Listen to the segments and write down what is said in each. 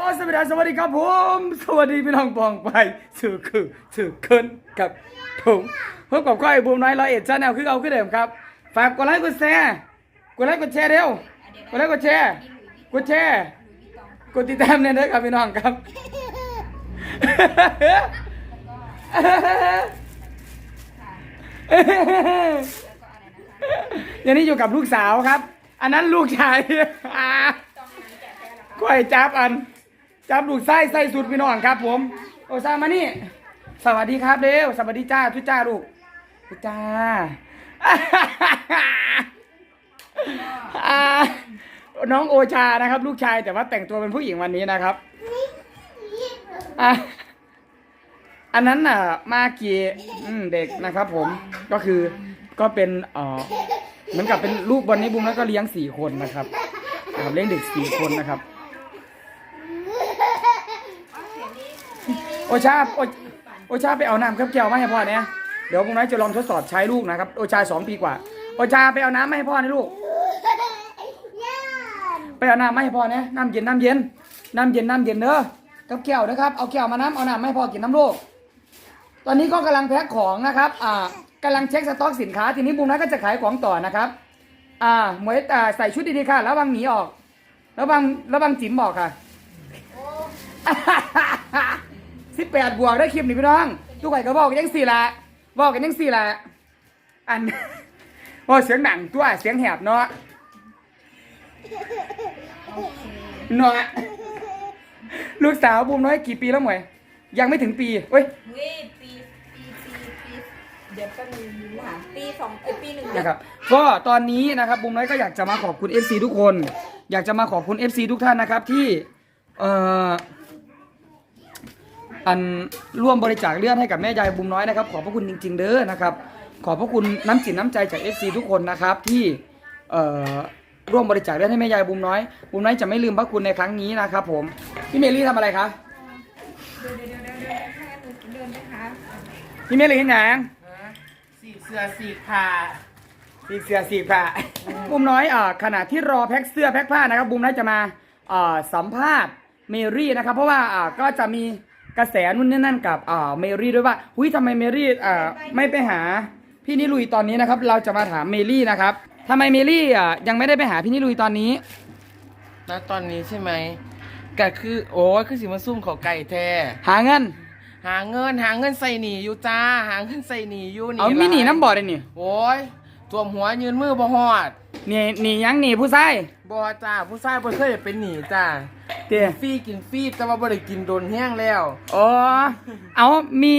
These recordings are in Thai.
สวัสดีครับสวัสดีครับผม สวัสดีพี่น้องปองไปสื่อคือสื่อเคินกับผมพบกับก้อยบูมน้อยร้อยเอ็ดชาแนลคือเอาขึ้นเดิมครับ ฝากกดไลค์กดแชร์กดไลค์กดแชร์เร็วกดไลค์กดแชร์กดแชร์กดติดตามเนี่ยด้วยครับพี่น้องครับอย่างนี้อยู่กับลูกสาวครับ อันนั้นลูกชายอ่าก้อยจับอัน จับลูกไส้ไส้สุดพี่น้องครับ ผม โอซามานี่ สวัสดีครับเร็วสวัสดีจ้าทุจ้าลูกทุจ้าอ่าน้องโอชานะครับ ลูกชายแต่ว่าแต่งตัวเป็นผู้หญิงวันนี้นะครับอันนั้นน่ะ มากีเด็กนะครับ ผมก็คือก็เป็นเอ่อเหมือนกับเป็นลูกวันนี้บุ้มแล้วก็เลี้ยงสี่คนนะครับนะครับเลี้ยงเด็กสี่คนนะครับ โอชาโอโอชาไปเอาน้ำครับแก้วมาให้พ่อเนี่ยเดี๋ยวพรุ่งนี้จะลองทดสอบใช้ลูกนะครับ โอชาสองปีกว่า โอชาไปเอาน้ำมาให้พ่อนะลูก ไปเอาน้ำมาให้พ่อเนี่ยน้ำเย็นน้ำเย็น น้ำเย็นน้ำเย็นเด้อกับแก้วนะครับ เอาแก้วมาน้ำเอาน้ำมาให้พ่อกินน้ำลูก ตอนนี้ก็กำลังแพ็คของนะครับ อ่ากำลังเช็คสต็อกสินค้า ทีนี้บุ้มน้อยก็จะขายของต่อนะครับ อ่าหมวยอ่าใส่ชุดดีๆค่ะ แล้ววังหนีออก แล้ววังแล้ววังจิ๋มบอกค่ะ แปดบวกได้คลิปนี่พี่น้องทุกคนก็บอกกันยังสี่ละบอกกันยังสี่ละอันบอกเสียงหนังตัวเสียงแหบเนาะเนาะลูกสาวบูมน้อยกี่ปีแล้วหมวยยังไม่ถึงปีเว้ยเว้ยปีปีปีปีเดี๋ยวก็มีหาปีสองเอ้ยปีหนึ่งเดือนนะครับก็ตอนนี้นะครับบูมน้อยก็อยากจะมาขอบคุณ FC ทุกคน อยากจะมาขอบคุณ FC ทุกท่านนะครับที่เอ่อ อันร่วมบริจาคเลือดให้กับแม่ยายบุมน้อยนะครับ ขอบพระคุณจริง ๆ เด้อนะครับ ขอบพระคุณน้ำจิตน้ำใจจาก FC ทุกคนนะครับที่เอ่อร่วมบริจาคเลือดให้แม่ยายบุมน้อยบุมน้อยจะไม่ลืมพระคุณในครั้งนี้นะครับ ผมพี่เมลี่ทำอะไรคะเดี๋ยวเดี๋ยวเดี๋ยวเดี๋ยวถ้างั้นหนูเดินนะคะพี่เมลี่เห็นหยังสีเสื้อสีผ้าสีเสื้อสีผ้าบุมน้อยอ่าขณะที่รอแพ็คเสื้อแพ็คผ้านะครับบุมน้อยจะมาอ่าสัมภาษณ์เมรี่นะครับ เพราะว่าอ่าก็จะมี กระแสนู่นนี่นั่นกับอ่าเมรี่ด้วยว่าหุ้ยทำไมเมรี่อ่าไม่ไปหาพี่นิลุยตอนนี้นะครับ เราจะมาถามเมรี่นะครับทำไมเมรี่อ่ายังไม่ได้ไปหาพี่นิลุยตอนนี้ ณตอนนี้ใช่ไหมก็คือโอ้ยคือสิมาซุ่มเขาไก่แท้หาเงิน หาเงินหาเงินใส่หนีอยู่จ้า หาเงินใส่หนีอยู่เอามีหนีน้ำบ่อเลยนี่โอ้ยตัวมหัวยืนมือบ่หอดหนีหนียังหนีผู้ชายบ่จ้าผู้ชายบ่เคยเป็นหนีจ้า เตี้ยฟรีกินฟรีแต่ว่าบ่ได้กินโดนแห้งแล้วอ๋อเอามี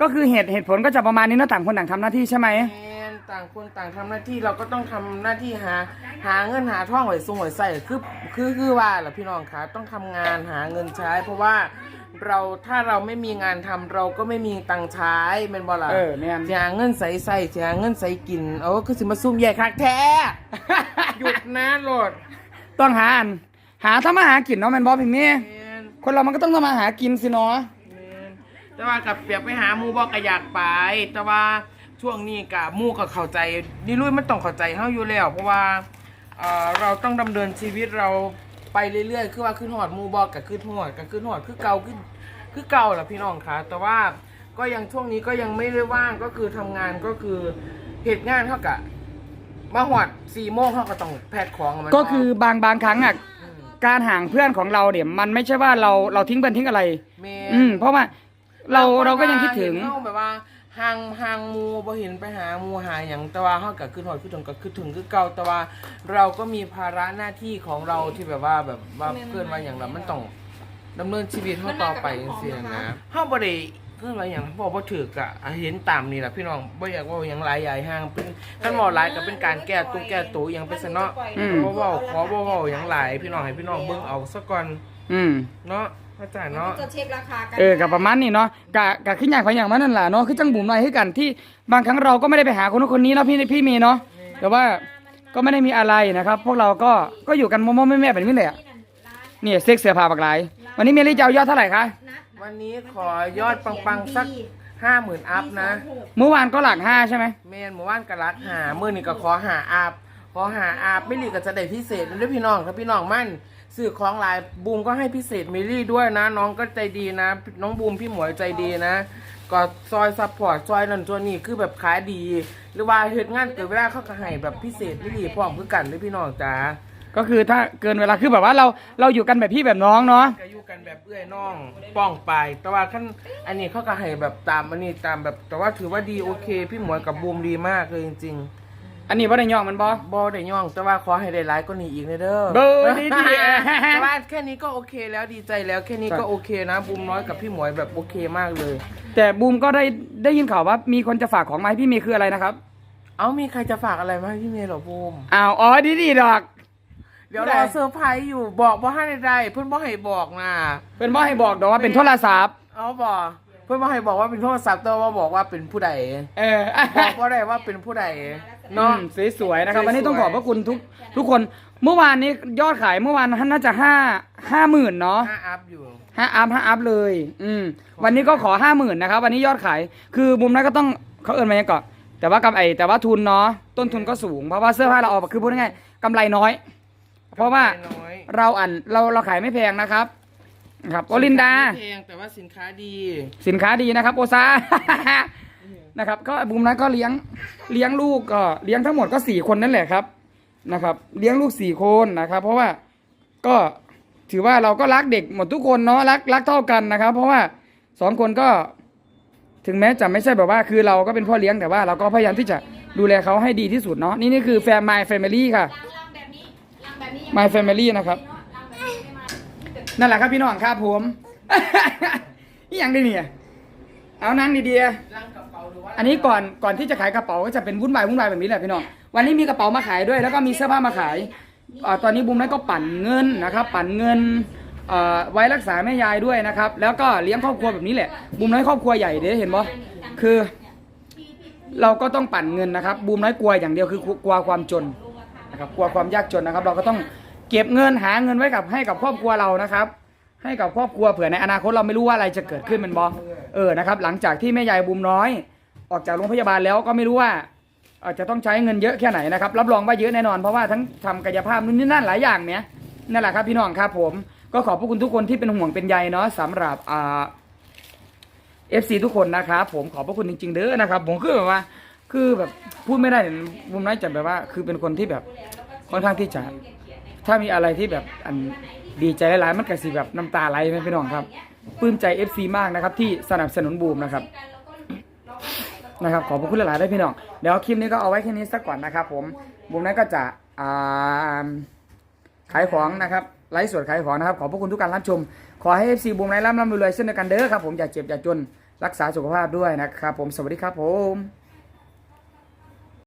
ก็คือเหตุเหตุผลก็จะประมาณนี้เนอะต่างคนต่างทำหน้าที่ใช่ไหมแม่นต่างคนต่างทำหน้าที่เราก็ต้องทำหน้าที่หา หาเงินหาท่องไว้ส่งไว้ใส่คือคือคือว่าล่ะพี่น้องคะต้องทำงานหาเงินใช้ เพราะว่าเราถ้าเราไม่มีงานทำเราก็ไม่มีตังค์ใช้เป็นบ่ล่ะ เออแม่นจะหาเงินใส่ใส่จะหาเงินใส่กิน เอาคือสิมาซุ่มแย่คักแท้ หยุดนะโหลด ต้องหาอัน หาทำมาหากินเนาะแมนบอพิมพ์นี่แม่นคนเรามันก็ต้องทำมาหากินสิเนาะแม่นแต่ว่ากับเปียกไปหาหมูบอกก็อยากไป แต่ว่าช่วงนี้กับมูก็เข้าใจนี่ลุยมันต้องเข้าใจเฮาอยู่แล้ว เพราะว่าเอ่อเราต้องดำเนินชีวิตเราไปเรื่อยๆ คือว่าขึ้นหอดหมูบอกกับขึ้นหอดกับขึ้นหอดคือเก่าขึ้นคือเก่าแหละพี่น้องคะแต่ว่าก็ยังช่วงนี้ก็ยังไม่ได้ว่างก็คือทำงานก็คือเหตุงานเท่ากับมาหอดสี่โมงเขาก็ต้องแพ็คของมัน ก็คือบางบางครั้งอะม การห่างเพื่อนของเราเนี่ย มันไม่ใช่ว่าเราเราทิ้งเพื่อนทิ้งอะไร แม่อืม เพราะว่าเราเราก็ยังคิดถึงเห็นเขาแบบว่าห่างห่างหมูบ่เห็นไปหาหมูหาอย่างแต่ว่าเฮาก็คือหอดคือถึงก็คือถึงคือเก่าแต่ว่าเราก็มีภาระหน้าที่ของเราที่แบบว่าแบบว่าเพื่อนว่าอย่างเรามันต้องดำเนินชีวิตเฮาต่อไปจังซี่นะเฮาบ่ได้ เพื่อนว่าอย่างบ่บ่ถือกะอะเห็นตามนี่แหละพี่น้องบ่อยากเว่าหยังหลายใหญ่ห่างเป็นคันเว้าหลายก็เป็นการแก้ตุ้งแก้ตัวอหยังไปซะเนาะอืม บ่เว้าขอบ่เว้าหยังหลายพี่น้องให้พี่น้องเบิ่งเอาซะก่อนอืม เนาะเข้าใจเนาะเนาะ จะเช็คราคากันเออกับประมาณนี้เนาะกะกะขึ้นอย่างไปอย่างมันนั่นแหละเนาะคือจังบุ๋มหน่อยให้กันที่บางครั้งเราก็ไม่ได้ไปหาคนนู้นคนนี้เนาะพี่พี่มีเนาะแต่ว่าก็ไม่ได้มีอะไรนะครับ พวกเราก็ก็อยู่กันโมโมแม่แม่ๆแบบนี้แหละนี่เซ็กเสือผ่าปากหลายวันนี้เมลี่จะเอายอดเท่าไหร่คะ วันนี้ขอยอดปังๆสักห้าหมื่นอัพนะ เมื่อวานก็หลักห้าใช่ไหมเมนหมู่บ้านกะลักหามื่อนี่ก็ขอหาอาบขอหาอาบไม่หลีก็จะได้พิเศษด้วยพี่น้องถ้าพี่น้องมั่นสื่อของหลายบูมก็ให้พิเศษมิลลี่ด้วยนะ น้องก็ใจดีนะ น้องบูมพี่หมวยใจดีนะ ก็ซอยซัพพอร์ตซอยนั่นตัวนี้คือแบบขายดี หรือว่าเหตุงานเกิดเวลาเขาก็ให้แบบพิเศษมิลลี่พร้อมคือกันเลยพี่น้องจ๋า ก็คือถ้าเกินเวลาคือแบบว่าเราเราอยู่กันแบบพี่แบบน้องเนาะก็อยู่กันแบบเอื้อยน้องป้องไปแต่ว่าขั้นอันนี้เขาก็ให้แบบตามอันนี้ตามแบบแต่ว่าถือว่าดีโอเค พี่หมวยกับบูมดีมากเลยจริงๆ อันนี้ว่าได้ย่องมันบอ บอได้ย่องแต่ว่าขอให้ได้ไลฟ์ก็นี่อีกนะเด้อเบอร์ดีดีแต่ว่าแค่นี้ก็โอเคแล้วดีใจแล้วแค่นี้ก็โอเคนะบูมน้อยกับพี่หมวยแบบโอเคมากเลย แต่บูมก็ได้ได้ยินข่าวว่ามีคนจะฝากของมาให้พี่เมย์คืออะไรนะครับ เอ้ามีใครจะฝากอะไรมาให้พี่เมย์เหรอบูมอ้าวอ๋อดีดีดอก เดี๋ยวรอเซอร์ไพรส์อยู่บอกว่าให้ได้เพื่อนบอกให้บอกนะเป็นบ่ให้บอกดอกว่าเป็นโทรศัพท์เอาบอกเพื่อนบอกให้บอกว่าเป็นโทรศัพท์แต่ว่าบอกว่าเป็นผู้ใดเออ บอกว่าได้ว่าเป็นผู้ใด เนาะเนาะสวยๆนะครับสวยๆวันนี้ต้องขอบพระคุณทุกทุกคนเมื่อวานนี้ยอดขายเมื่อวานน่าจะห้าห้าหมื่นเนาะห้าอัพอยู่ ห้าอัพห้าอัพเลย อืมวันนี้ก็ขอห้าหมื่นนะครับ วันนี้ยอดขายคือมุมนั้นก็ต้องเขาเอินมายังก่อนแต่ว่ากำไรแต่ว่าทุนเนาะต้นทุนก็สูงเพราะว่าเสื้อผ้าเราออกคือพูดง่ายๆกำไรน้อย เพราะว่าน้อยเราอันเราเราขายไม่แพงนะครับนะครับโอลินดาแพงแต่ว่าสินค้าดีสินค้าดีนะครับ โอซา นะครับ ก็บุมนั้นก็เลี้ยงเลี้ยงลูกก็เลี้ยงทั้งหมดก็สี่คนนั่นแหละครับนะครับ เลี้ยงลูกสี่คนนะครับ เพราะว่าก็ถือว่าเราก็รักเด็กหมดทุกคนเนาะรักรักเท่ากันนะครับ เพราะว่าสองคนก็ ถึงแม้จะไม่ใช่แบบว่าคือเราก็เป็นพ่อเลี้ยงแต่ว่าเราก็พยายามที่จะดูแลเขาให้ดีที่สุดเนาะนี่นี่คือแฟม My Family ค่ะลังลังแบบนี้ลังแบบนี้ My Family นะครับ นั่นแหละครับพี่น้องครับผม นี่ยังได้เนี่ยเอานั่งดีๆร่างกระเป๋าหรือว่าอันนี้ก่อนก่อนที่จะขายกระเป๋าก็จะเป็นวุ่นวายวุ่นวายแบบนี้แหละพี่น้อง วันนี้มีกระเป๋ามาขายด้วย แล้วก็มีเสื้อผ้ามาขายอตอนนี้บุมนั้นก็ปั่นเงินนะครับ ปั่นเงินไว้รักษาแม่ยายด้วยนะครับ แล้วก็เลี้ยงครอบครัวแบบนี้แหละ บุมน้อยครอบครัวใหญ่เด้เห็นปะคือเราก็ต้องปั่นเงินนะครับ บูมน้อยกลัวอย่างเดียวคือกลัวความจนนะครับ กลัวความยากจนนะครับ เราก็ต้อง เก็บเงินหาเงินไว้กับให้กับครอบครัวเรานะครับ ให้กับครอบครัวเผื่อในอนาคตเราไม่รู้ว่าอะไรจะเกิดขึ้นเป็นบอเออนะครับ หลังจากที่แม่ยายบูมน้อย ออกจากโรงพยาบาลแล้วก็ไม่รู้ว่าอาจจะต้องใช้เงินเยอะแค่ไหนนะครับรับรองว่าเยอะแน่นอนเพราะว่าทั้งทำกายภาพนู่นนี่นั่นหลายอย่างเนี่ยนั่นแหละครับพี่น้องครับผมก็ขอบพระคุณทุกคนที่เป็นห่วงเป็นใยเนาะสำหรับอ่า FC ทุกคนนะครับผมขอบพระคุณจริง ๆ เด้อนะครับ ผมคือแบบว่า คือแบบพูดไม่ได้มุมน้อยจะแบบว่า คือเป็นคนที่แบบค่อนข้างที่จะ ถ้ามีอะไรที่แบบอันดีใจหลายๆมันกระสีแบบน้ำตาไหลไหมพี่น้องครับปลื้มใจ FC มากนะครับ ที่สนับสนุนบูมนะครับนะครับขอบพระคุณหลายๆด้วยพี่น้องเดี๋ยวคลิปนี้ก็เอาไว้แค่นี้สักก่อนนะครับ ผมบูมนั้นก็จะอ่าขายของนะครับไลฟ์สดขายของนะครับขอบพระคุณทุกการรับชม ขอให้ FC บูมไลฟ์ร่ำร่ำรวยๆเช่นเดียวกันเด้อครับผมอย่าเจ็บอย่าจนรักษาสุขภาพด้วยนะครับผมสวัสดีครับผม